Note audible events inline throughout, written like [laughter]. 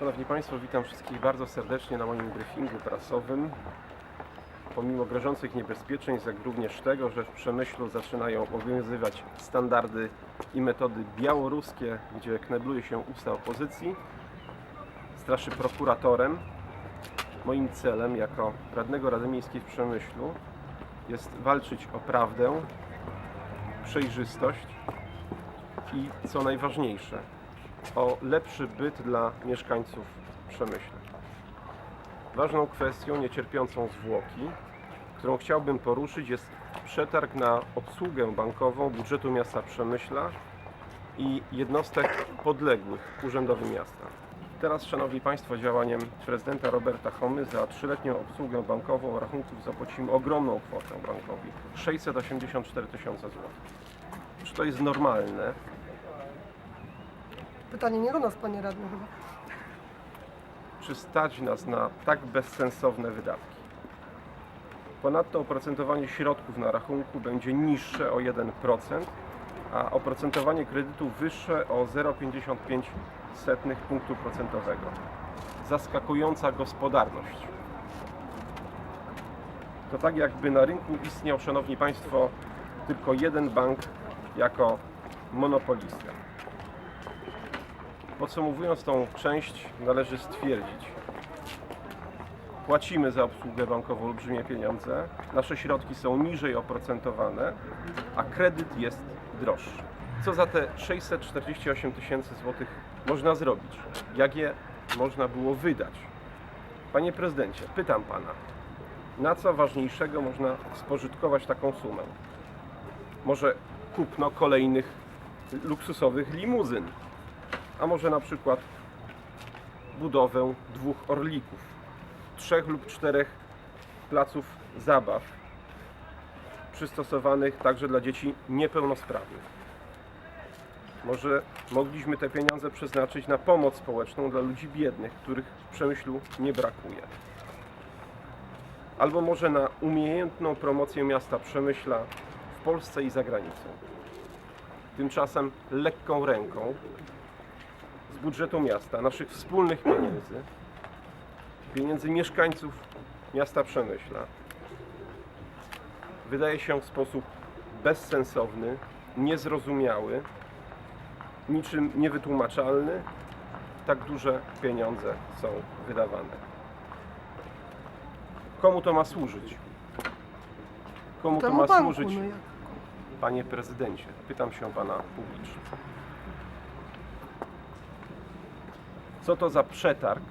Szanowni Państwo, witam wszystkich bardzo serdecznie na moim briefingu prasowym. Pomimo grożących niebezpieczeństw, jak również tego, że w Przemyślu zaczynają obowiązywać standardy i metody białoruskie, gdzie knebluje się usta opozycji, straszy prokuratorem. Moim celem jako radnego Rady Miejskiej w Przemyślu jest walczyć o prawdę, przejrzystość i co najważniejsze, o lepszy byt dla mieszkańców Przemyśla. Ważną kwestią niecierpiącą zwłoki, którą chciałbym poruszyć jest przetarg na obsługę bankową budżetu miasta Przemyśla i jednostek podległych urzędowi miasta. Teraz, Szanowni Państwo, działaniem prezydenta Roberta Homy za trzyletnią obsługę bankową rachunków zapłacimy ogromną kwotę bankowi 684 tysiące złotych. Czy to jest normalne? Pytanie nie do nas, panie radny chyba. czy stać nas na tak bezsensowne wydatki. Ponadto oprocentowanie środków na rachunku będzie niższe o 1%, a oprocentowanie kredytu wyższe o 0,55 punktu procentowego. Zaskakująca gospodarność. To tak jakby na rynku istniał, Szanowni Państwo, tylko jeden bank jako monopolista. Podsumowując tą część, należy stwierdzić, płacimy za obsługę bankową olbrzymie pieniądze, nasze środki są niżej oprocentowane, a kredyt jest droższy. Co za te 648 tysięcy złotych można zrobić? Jak je można było wydać? Panie prezydencie, pytam pana, na co ważniejszego można spożytkować taką sumę? Może kupno kolejnych luksusowych limuzyn? A może na przykład budowę dwóch orlików, trzech lub czterech placów zabaw przystosowanych także dla dzieci niepełnosprawnych. Może mogliśmy te pieniądze przeznaczyć na pomoc społeczną dla ludzi biednych, których w Przemyślu nie brakuje. Albo może na umiejętną promocję miasta Przemyśla w Polsce i za granicą. Tymczasem lekką ręką budżetu miasta, naszych wspólnych pieniędzy, pieniędzy mieszkańców miasta Przemyśla, wydaje się w sposób bezsensowny, niezrozumiały, niczym niewytłumaczalny, tak duże pieniądze są wydawane. Komu to ma służyć? Komu to ma służyć, no panie prezydencie? Pytam się pana publicznie. Co to za przetarg,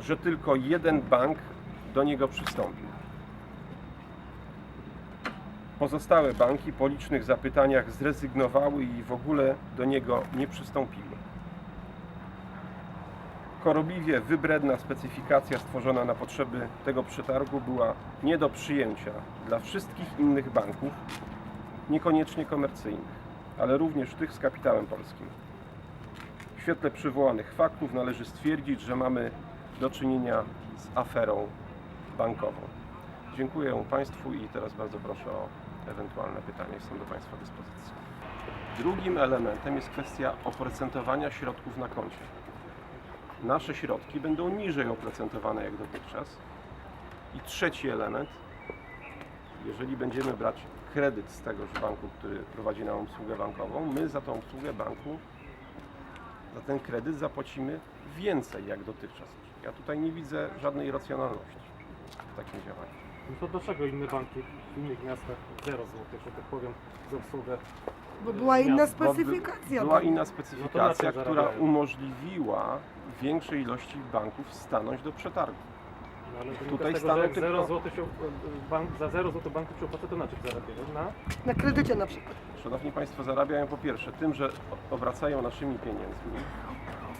że tylko jeden bank do niego przystąpił? Pozostałe banki po licznych zapytaniach zrezygnowały i w ogóle do niego nie przystąpiły. Chorobliwie wybredna specyfikacja stworzona na potrzeby tego przetargu była nie do przyjęcia dla wszystkich innych banków, niekoniecznie komercyjnych, ale również tych z kapitałem polskim. Świetle przywołanych faktów należy stwierdzić, że mamy do czynienia z aferą bankową. Dziękuję Państwu i teraz bardzo proszę o ewentualne pytania. Jestem do Państwa dyspozycji. Drugim elementem jest kwestia oprocentowania środków na koncie. Nasze środki będą niżej oprocentowane jak dotychczas. I trzeci element, jeżeli będziemy brać kredyt z tegoż banku, który prowadzi nam obsługę bankową, my za tą obsługę banku za ten kredyt zapłacimy więcej jak dotychczas. Ja tutaj nie widzę żadnej racjonalności w takim działaniu. No to dlaczego inne banki w innych miastach 0 zł, że tak powiem, za obsługę? Bo była inna miast? Bo by- specyfikacja. Była tam. inna No specyfikacja, to na czym która zarabiają? umożliwiła większej ilości banków stanąć do przetargu. No, ale wynika Tutaj z tego, staną że jak tylko- 0 zł się, bank, za 0 zł banku się opłaca, to na czym zarabiają? Na? Na kredycie na przykład. Szanowni Państwo, zarabiają po pierwsze tym, że obracają naszymi pieniędzmi,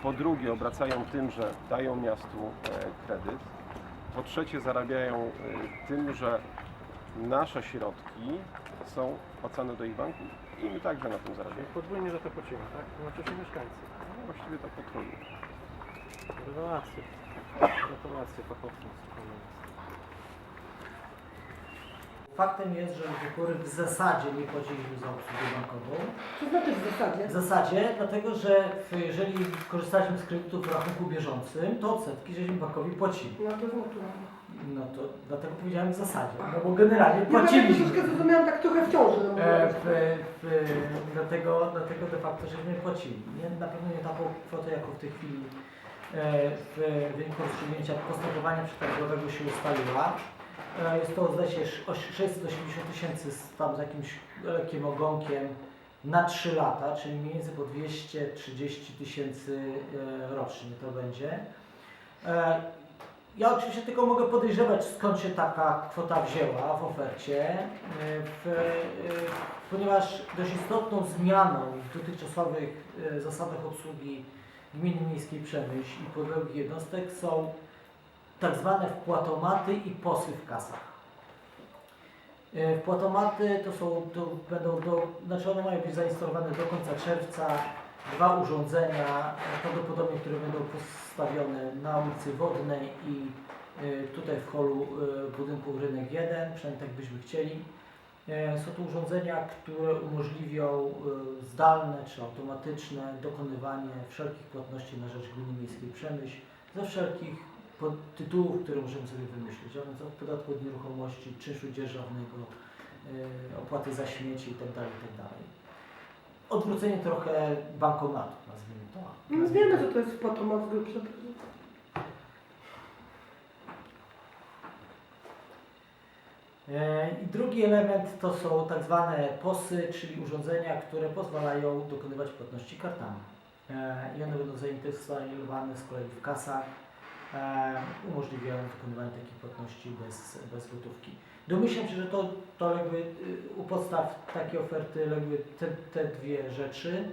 po drugie obracają tym, że dają miastu e, kredyt, po trzecie zarabiają e, tym, że nasze środki są wpłacane do ich banków i my także na tym zarabiamy. Podwójnie za to płacimy, tak? To znaczy się mieszkańcy. No, właściwie tak potrójnie. Rewelacje. Z ekonomii. Faktem jest, że do tej pory w zasadzie nie płaciliśmy za obsługę bankową. Co znaczy w zasadzie? W zasadzie, dlatego że w- jeżeli korzystaliśmy z kredytów w rachunku bieżącym, to odsetki żeśmy bankowi płacili. No to jest naturalne. No to dlatego powiedziałem w zasadzie, no bo generalnie Ja tak płaciliśmy. troszeczkę zrozumiałam tak trochę w ciąży. No, E, w, w, dlatego, dlatego de facto żeśmy płacili. Nie, na pewno nie taką kwotę, jaką w tej chwili w wyniku rozstrzygnięcia postępowania przetargowego się ustaliła. E, Jest to zdaje się sz- 680 tysięcy z tam z jakimś lekkim ogonkiem na 3 lata, czyli mniej więcej po 230 tysięcy e, rocznie to będzie. E, Ja oczywiście tylko mogę podejrzewać, skąd się taka kwota wzięła w ofercie, e, w, e, ponieważ dość istotną zmianą w dotychczasowych e, zasadach obsługi gminy miejskiej Przemyśl i podległych jednostek są tak zwane wpłatomaty i posy w kasach. E, Wpłatomaty to są, to będą do, znaczy one mają być zainstalowane do końca czerwca. Dwa urządzenia, prawdopodobnie, które będą postawione na ulicy Wodnej i e, tutaj w holu e, budynku Rynek 1, przynajmniej tak byśmy chcieli. E, Są to urządzenia, które umożliwią e, zdalne czy automatyczne dokonywanie wszelkich płatności na rzecz Gminy Miejskiej Przemyśl ze wszelkich tytułów, które możemy sobie wymyślić, a więc od podatku od nieruchomości, czynszu dzierżawnego, e, opłaty za śmieci itd. itd. Odwrócenie trochę bankomatu, nazwijmy to. No wiemy, że to jest z grubsza. I drugi element to są tak zwane POSy, czyli urządzenia, które pozwalają dokonywać płatności kartami. E, I one będą zainstalowane z kolei w kasach, e, umożliwiają dokonywanie takich płatności bez, bez gotówki. Domyślam się, że to, to legły, y, u podstaw takiej oferty legły te, te dwie rzeczy,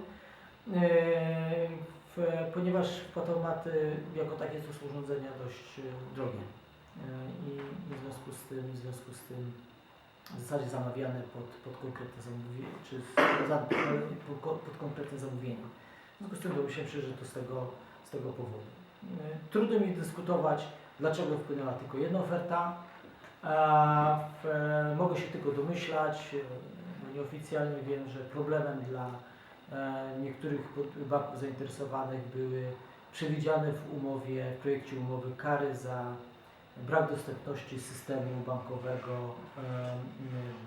E, ponieważ płatomaty jako takie są urządzenia dość y, drogie. E, i, i w związku z tym, w związku z tym w zasadzie zamawiane pod, pod konkretne zamówienie, czy za, pod, pod konkretne zamówienie. W związku z tym domyślam się, że to z tego, z tego powodu. E, Trudno mi dyskutować, dlaczego wpłynęła tylko jedna oferta. E, mogę się tylko domyślać, e, no nieoficjalnie wiem, że problemem dla e, niektórych banków zainteresowanych były przewidziane w umowie, w projekcie umowy kary za brak dostępności systemu bankowego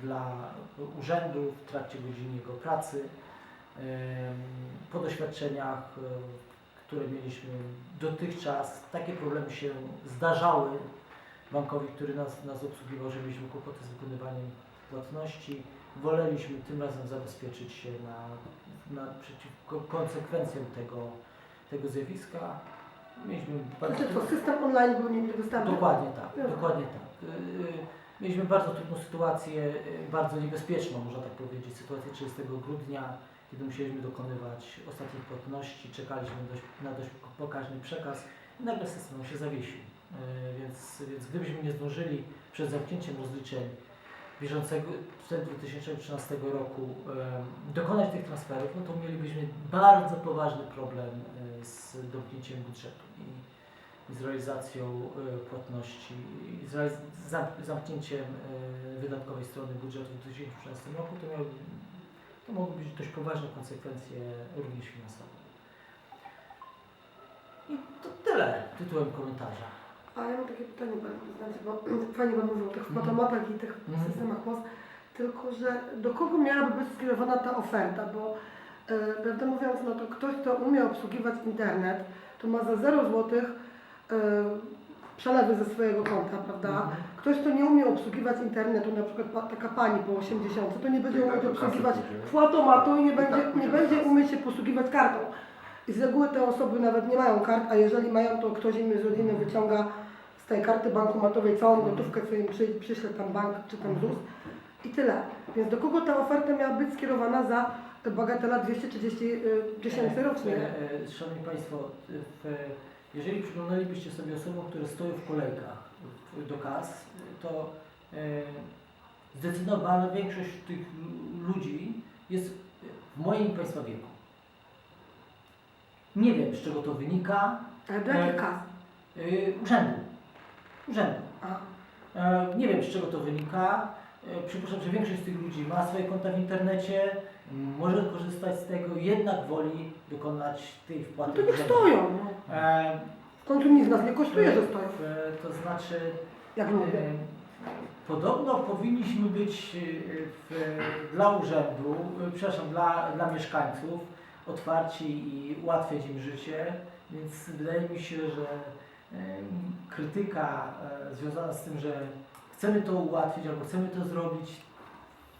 dla urzędu w trakcie godzin jego pracy. Po doświadczeniach, e, które mieliśmy dotychczas, takie problemy się zdarzały bankowi, który nas, nas obsługiwał, że mieliśmy kłopoty z wykonywaniem płatności. Woleliśmy tym razem zabezpieczyć się na, na przeciwko konsekwencjom tego, tego zjawiska. Mieliśmy Znaczy to system online był niedostępny. Dokładnie tak, dokładnie tak. Y, y, Mieliśmy bardzo trudną sytuację, y, bardzo niebezpieczną, można tak powiedzieć, sytuację 30 grudnia, kiedy musieliśmy dokonywać ostatnich płatności, czekaliśmy dość, na dość pokaźny przekaz i nagle system się zawiesił. Więc, więc gdybyśmy nie zdążyli przed zamknięciem rozliczeń bieżącego przed 2013 roku dokonać tych transferów, no to mielibyśmy bardzo poważny problem y, z domknięciem budżetu. I, z realizacją y, płatności, z zamknięciem y, wydatkowej strony budżetu w 2013 roku, to, miały, to mogły być dość poważne konsekwencje również finansowe. I to tyle tytułem komentarza. A ja mam takie pytanie, Panie Prezydencie, bo [clears throat] Pani Pan mówił o tych fotomatach i tych Mhm. systemach POS, tylko że do kogo miałaby być skierowana ta oferta, bo e, prawdę mówiąc, no to ktoś, kto umie obsługiwać internet, to ma za 0 zł e, przelewy ze swojego konta, prawda? Mhm. Ktoś, kto nie umie obsługiwać internetu, na przykład pa, taka pani po 80, to nie będzie umieć obsługiwać płatomatu i nie będzie, nie będzie umieć się posługiwać kartą. I z reguły te osoby nawet nie mają kart, a jeżeli mają, to ktoś im z rodziny wyciąga z tej karty bankomatowej całą gotówkę, co im przy, przyśle tam bank czy tam ZUS i tyle. Więc do kogo ta oferta miała być skierowana za bagatela 230 y, tysięcy rocznie? E, e, Szanowni Państwo, e, w, jeżeli przyglądalibyście sobie osobom, które stoją w kolejkach do kas, to e, zdecydowana większość tych lu- ludzi jest w moim Państwa wieku. Nie wiem, z czego to wynika. Ale do jakich E, kas? E, Urzędu. Urzędu. E, Nie wiem, z czego to wynika. e, przypuszczam, że większość z tych ludzi ma swoje konta w internecie, m, może korzystać z tego, jednak woli dokonać tej No wpłaty. to niech urzędu. stoją. No. E, W końcu nic nas nie kosztuje, że stoją. e, to znaczy, Jak e, mówię. podobno powinniśmy być e, w, dla urzędu, e, przepraszam, dla, dla mieszkańców otwarci i ułatwiać im życie, więc wydaje mi się, że krytyka e, związana z tym, że chcemy to ułatwić albo chcemy to zrobić,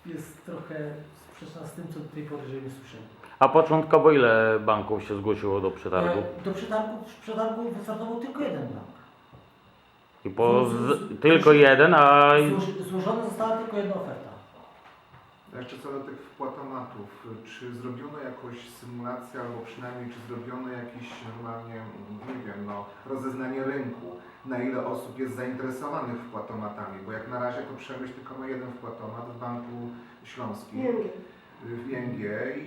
jest trochę sprzeczna z tym, co do tej pory żeśmy słyszeli. A początkowo ile banków się zgłosiło do przetargu? E, Do przetargu, przetargu wystartował tylko jeden bank. I po z, tylko jeden, a Złoży, złożona została tylko jedna oferta. Jeszcze co do tych wpłatomatów, czy zrobiono jakąś symulację, albo przynajmniej czy zrobiono jakieś normalnie, nie wiem, no, rozeznanie rynku, na ile osób jest zainteresowanych wpłatomatami, bo jak na razie to Przemyśl tylko ma jeden wpłatomat w Banku Śląskim, w ING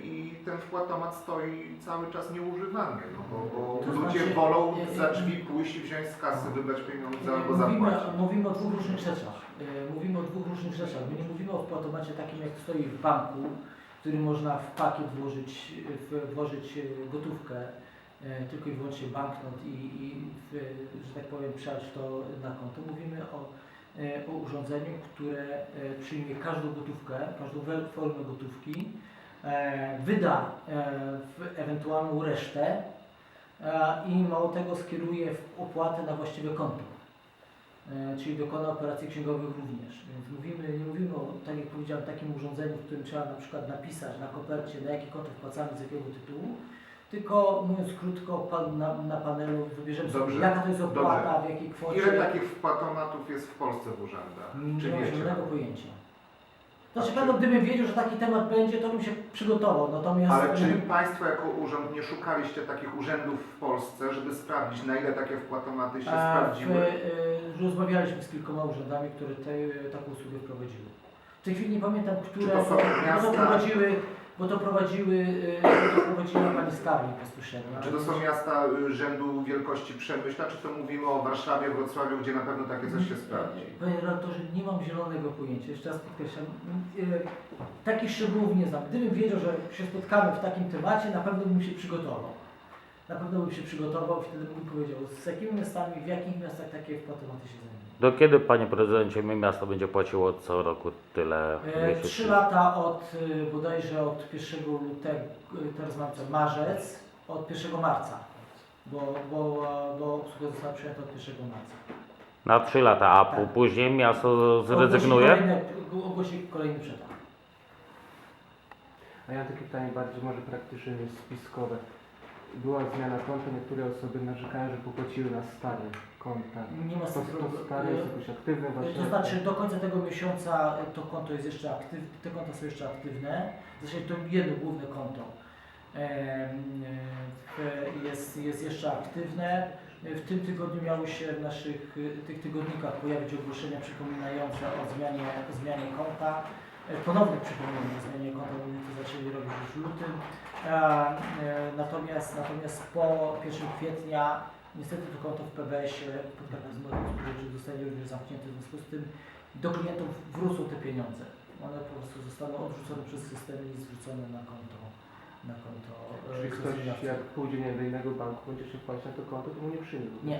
i ten wpłatomat stoi cały czas nieużywany, no bo, bo To ludzie znaczy, wolą za drzwi pójść i wziąć z kasy, wybrać pieniądze albo Mówimy, zapłacić. mówimy o dwóch różnych rzeczach. E, Mówimy o dwóch różnych rzeczach. My nie mówimy o wpłatomacie takim, jak stoi w banku, w którym można w pakiet włożyć, włożyć e, gotówkę, e, tylko i wyłącznie banknot i, i że tak powiem, przelać to na konto. Mówimy o, o urządzeniu, które przyjmie każdą gotówkę, każdą formę gotówki, wyda ewentualną resztę i mało tego skieruje w opłatę na właściwe konto. E, czyli dokona operacji księgowych również. Więc mówimy, nie mówimy o, tak jak powiedziałem, takim urządzeniu, w którym trzeba na przykład napisać na kopercie, na jakie konto wpłacamy, z jakiego tytułu, tylko mówiąc krótko, na, na panelu wybierzemy sobie, Dobrze, jaka to jest opłata, w jakiej kwocie. Ile takich wpłatomatów jest w Polsce w urzędach? Nie mam żadnego pojęcia. Znaczy, pewno czy- gdybym wiedział, że taki temat będzie, to bym się przygotował. Natomiast Ale czy Państwo jako urząd nie szukaliście takich urzędów w Polsce, żeby sprawdzić, na ile takie wpłatomaty się A, sprawdziły? W, y, rozmawialiśmy z kilkoma urzędami, które te, taką usługę wprowadziły. W tej chwili nie pamiętam, które, to są to miasta? Bo to prowadziły, y, bo to prowadziła pani Skarbnik bezpośrednio. Czy to są miasta y, rzędu wielkości Przemyśla, czy to mówimy o Warszawie, Wrocławiu, gdzie na pewno takie coś się sprawdzi? Panie redaktorze, nie mam zielonego pojęcia. Jeszcze raz podkreślam, y, takich szczegółów nie znam. Gdybym wiedział, że się spotkamy w takim temacie, na pewno bym się przygotował. Na pewno bym się przygotował i wtedy bym powiedział, z jakimi miastami, w jakich miastach takie wpłatomaty się znajdują. Do kiedy, panie prezydencie, mi miasto będzie płaciło co roku tyle E, lata od y, bodajże od 1 lutego, y, teraz mam co, marzec, od 1 marca, bo, bo, bo usługa została przyjęta od 1 marca. Na trzy lata, a Tak. później miasto Ogłosi zrezygnuje? Ogłosi kolejny przetarg. A ja mam takie pytanie bardziej może praktyczne niż spiskowe. Była zmiana konta, niektóre osoby narzekają, że popłaciły na stare konta. Nie ma To, sensu. to stare jest jakoś aktywne właśnie. To znaczy do końca tego miesiąca to konto jest jeszcze aktywne, te konta są jeszcze aktywne. Zresztą to jedno główne konto e, jest, jest jeszcze aktywne. W tym tygodniu miały się w naszych tych tygodnikach pojawić ogłoszenia przypominające o zmianie, o zmianie konta. E, Ponowne przypomnienie o zmianie konta, bo my to zaczęli robić już w lutym. E, e, Natomiast, natomiast po 1 kwietnia Niestety to konto w PBS-ie Podkarpackim Banku Spożywczym zostanie również zamknięte, w związku z tym do klientów wrócą te pieniądze. One po prostu zostaną odrzucone przez system i zwrócone na konto. Na konto e, Czyli ktoś zleceniodawcy. jak pójdzie do innego banku, będzie się płacić na to konto, to mu nie przyjmie. Nie.